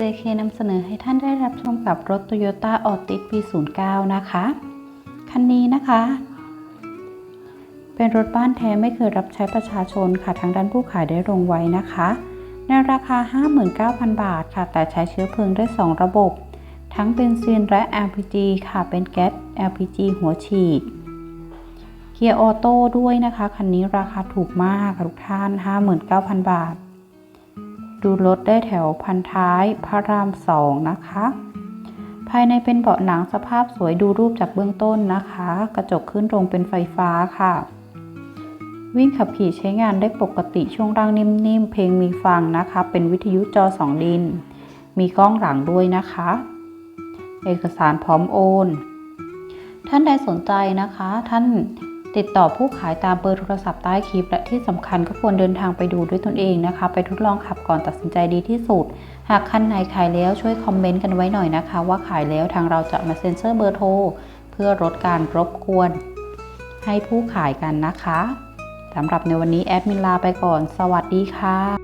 JK นำเสนอให้ท่านได้รับชมกับรถ Toyota Altis ปี09 นะคะ คันนี้นะคะ เป็นรถบ้านแท้ไม่เคยรับใช้ประชาชนค่ะทางด้านผู้ขายได้ลงไว้นะคะ ในราคา 59,000 บาทค่ะ แต่ใช้เชื้อเพลิงได้ 2 ระบบ ทั้งเบนซินและ LPG ค่ะเป็นแก๊ส LPG หัวฉีดเกียร์ออโต้ด้วยนะคะ คันนี้ราคาถูกมากค่ะทุกท่าน 59,000 บาท ดูรถได้แถวพันท้ายพระรามสองนะคะ ภายในเป็นเบาะหนังสภาพสวยดูรูปจากเบื้องต้นนะคะ กระจกขึ้นตรงเป็นไฟฟ้าค่ะ วิ่งขับขี่ใช้งานได้ปกติช่วงล่างนิ่มๆ เพลงมีฟังนะคะ เป็นวิทยุจอสองดิน มีกล้องหลังด้วยนะคะ เอกสารพร้อมโอน ท่านใดสนใจนะคะ ท่าน ติดต่อผู้ขายตามเบอร์โทรศัพท์ใต้คลิป และที่สำคัญก็ควรเดินทางไปดูด้วยตนเองนะคะ ไปทดลองขับก่อนตัดสินใจดีที่สุด หากคันไหนขายแล้วช่วยคอมเมนต์กันไว้หน่อยนะคะ ว่าขายแล้วทางเราจะมาเซ็นเซอร์เบอร์โทรเพื่อลดการรบกวน ให้ผู้ขายกันนะคะสำหรับในวันนี้แอดมินลาไปก่อน สวัสดีค่ะ